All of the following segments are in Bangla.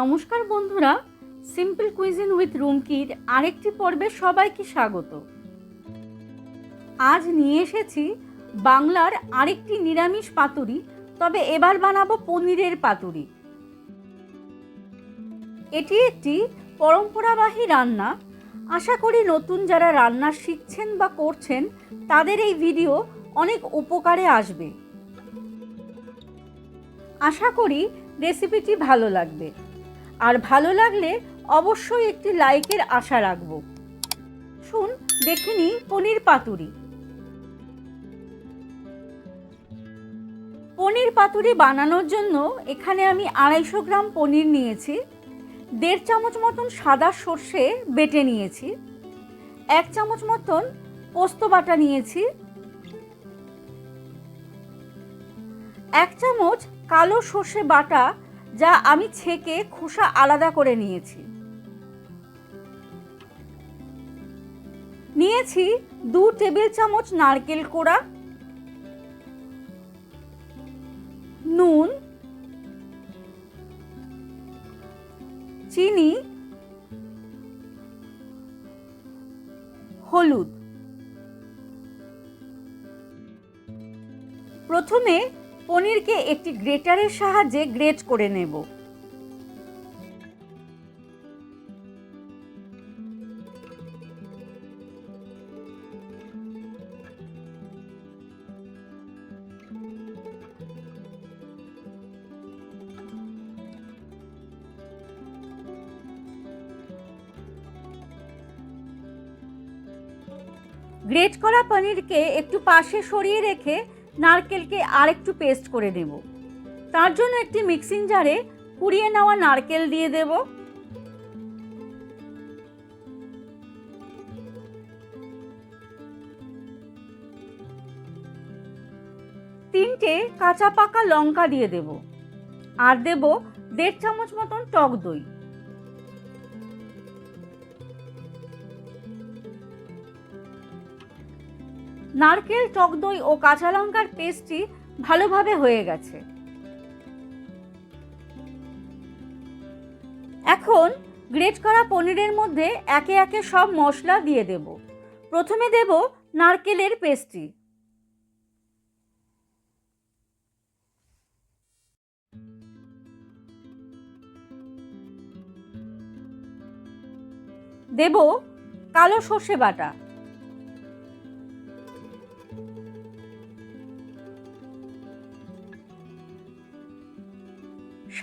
নমস্কার বন্ধুরা সিম্পল কুইজিন উইথ রুমকির আরেকটি পর্বে সবাইকে স্বাগত। আজ নিয়ে এসেছি বাংলার আরেকটি নিরামিষ পাতুরি, তবে এবার বানাবো পনিরের পাতুরি। এটি একটি পরম্পরাবাহী রান্না। আশা করি নতুন যারা রান্না শিখছেন বা করছেন, তাদের এই ভিডিও অনেক উপকারে আসবে। আশা করি রেসিপিটি ভালো লাগবে। আর ভালো লাগলে অবশ্যই একটি লাইকের আশা রাখব। শুন, দেখে পনির পাতুরি। পনির পাতুরি বানানোর জন্য এখানে আমি আড়াইশো গ্রাম পনির নিয়েছি, দেড় চামচ মতন সাদা সর্ষে বেটে নিয়েছি, এক চামচ মতন পোস্ত বাটা নিয়েছি, এক চামচ কালো সর্ষে বাটা যা আমি ছেঁকে খোসা আলাদা করে নিয়েছি। নিয়েছি দু টেবিল চামচ নারকেল কোড়া, নুন, চিনি, হলুদ। প্রথমে পনিরকে একটি গ্রেটারের সাহায্যে গ্রেট করে নেব। গ্রেট করা পনিরকে একটু পাশে সরিয়ে রেখে নারকেলকে আরেকটু পেস্ট করে দেব তার জন্য একটি মিক্সিং জারে কুড়িয়ে নেওয়া নারকেল দিয়ে দেব। তিনটে কাঁচা পাকা লঙ্কা দিয়ে দেব। আর দেব দেড় চামচ মতন টক দই। নারকেল টক দই ও কাঁচা লঙ্কার পেস্টটি ভালোভাবে হয়ে গেছে। এখন গ্রেট করা পনিরের মধ্যে একে একে সব মশলা দিয়ে দেব। প্রথমে দেব নারকেলের পেস্টটি। দেব কালো সর্ষে বাটা।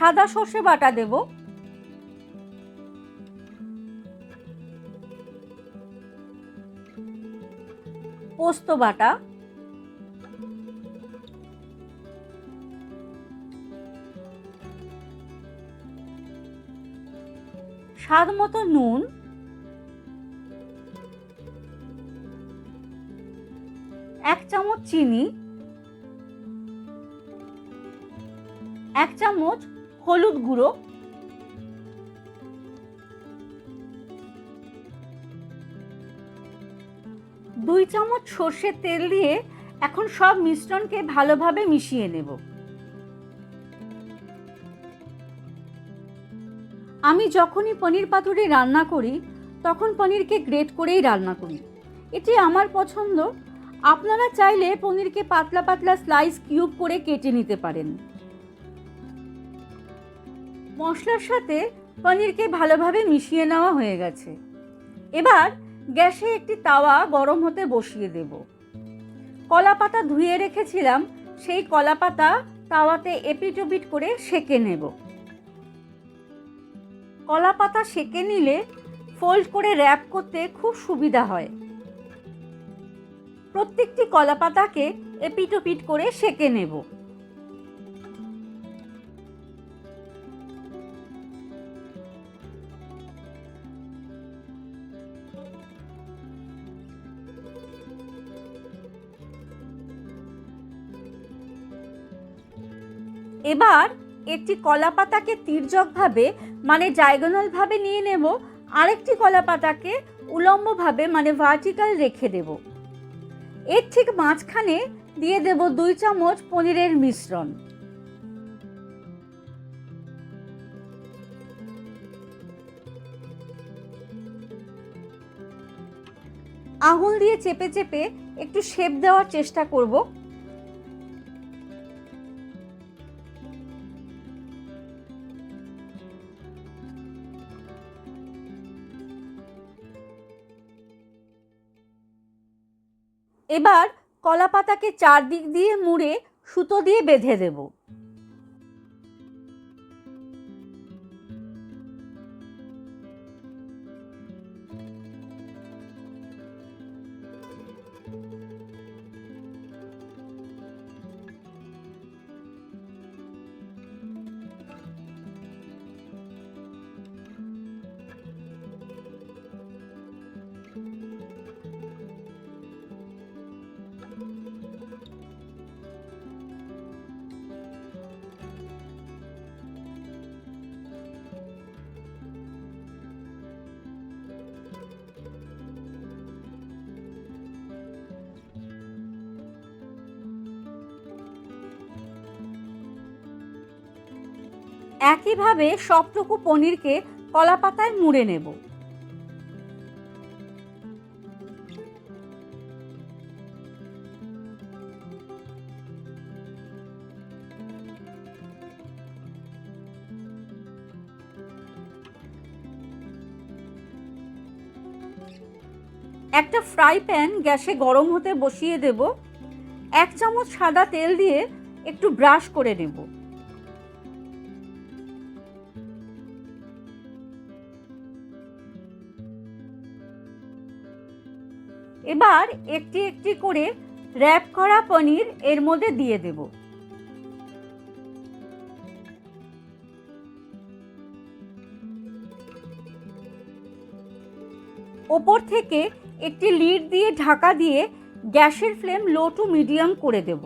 সাদা সর্ষে বাটা দেব। পোস্ত বাটা। স্বাদ মতো নুন। এক চামচ চিনি। এক চামচ হলুদ গুঁড়ো। দুই চামচ সর্ষের তেল দিয়ে এখন সব মিশ্রণকে ভালোভাবে মিশিয়ে নেব। আমি যখনই পনির পাতুরি রান্না করি, তখন পনিরকে গ্রেট করেই রান্না করি। এটি আমার পছন্দ। আপনারা চাইলে পনিরকে পাতলা পাতলা স্লাইস কিউব করে কেটে নিতে পারেন। মশলার সাথে পনিরকে ভালোভাবে মিশিয়ে নেওয়া হয়ে গেছে। এবার গ্যাসে একটি তাওয়া গরম হতে বসিয়ে দেব। কলা পাতা ধুয়ে রেখেছিলাম, সেই কলা পাতা তাওয়াতে এপিটোপিট করে সেকে নেব। কলা পাতা সেকে নিলে ফোল্ড করে র্যাপ করতে খুব সুবিধা হয়। প্রত্যেকটি কলা পাতাকে এপিটোপিট করে সেকে নেব। এবার একটি কলা পাতাকে তীর্যকভাবে মানে ডায়গোনালভাবে নিয়ে নেব, আরেকটি কলা পাতাকে উলম্বভাবে মানে ভার্টিক্যাল রেখে দেব। এর ঠিক মাঝখানে দিয়ে দেব দুই চামচ পনিরের মিশ্রণ। আঙুল দিয়ে চেপে চেপে একটু শেপ দেওয়ার চেষ্টা করব। এবার কলাপাতাকে চারদিক দিয়ে মুড়ে সুতো দিয়ে বেঁধে দেব। একইভাবে সবটুকু পনিরকে কলা পাতায় মুড়ে নেব। একটা ফ্রাই প্যান গ্যাসে গরম হতে বসিয়ে দেব। এক চামচ সাদা তেল দিয়ে একটু ব্রাশ করে নেব। এবার একটি একটি করে র্যাপ করা পনির এর মধ্যে দিয়ে দেব। ওপর থেকে একটি লিড দিয়ে ঢাকা দিয়ে গ্যাসের ফ্লেম লো টু মিডিয়াম করে দেব।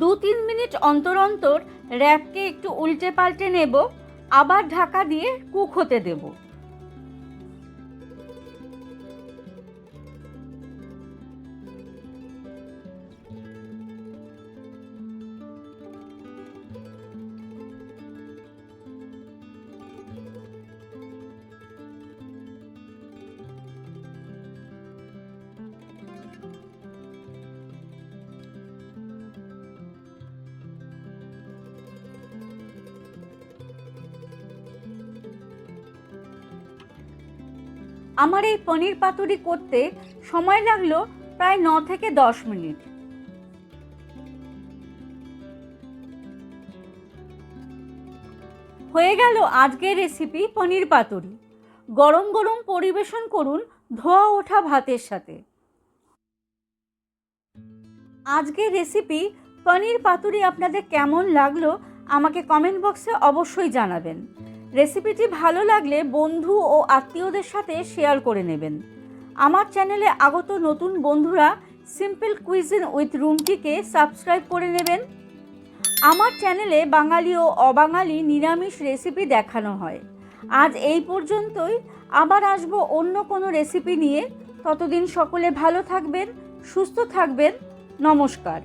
দু তিন মিনিট অন্তর অন্তর র্যাপকে একটু উল্টে পাল্টে নেব, আবার ঢাকা দিয়ে কুক হতে দেবো। আমার এই পনির পাতুরি করতে সময় লাগল প্রায় ন থেকে দশ মিনিট। হয়ে গেল আজকের রেসিপি পনির পাতুরি। গরম গরম পরিবেশন করুন ধোয়া ওঠা ভাতের সাথে। আজকের রেসিপি পনির পাতুরি আপনাদের কেমন লাগল আমাকে কমেন্ট বক্সে অবশ্যই জানাবেন। রেসিপিটি ভালো লাগলে বন্ধু ও আত্মীয়দের সাথে শেয়ার করে নেবেন। আমার চ্যানেলে আগত নতুন বন্ধুরা সিম্পল কুইজিন উইথ রুমটিকে সাবস্ক্রাইব করে নেবেন। আমার চ্যানেলে বাঙালি ও অবাঙালি নিরামিষ রেসিপি দেখানো হয়। আজ এই পর্যন্তই। আবার আসব অন্য কোনো রেসিপি নিয়ে। ততদিন সকলে ভালো থাকবেন, সুস্থ থাকবেন। নমস্কার।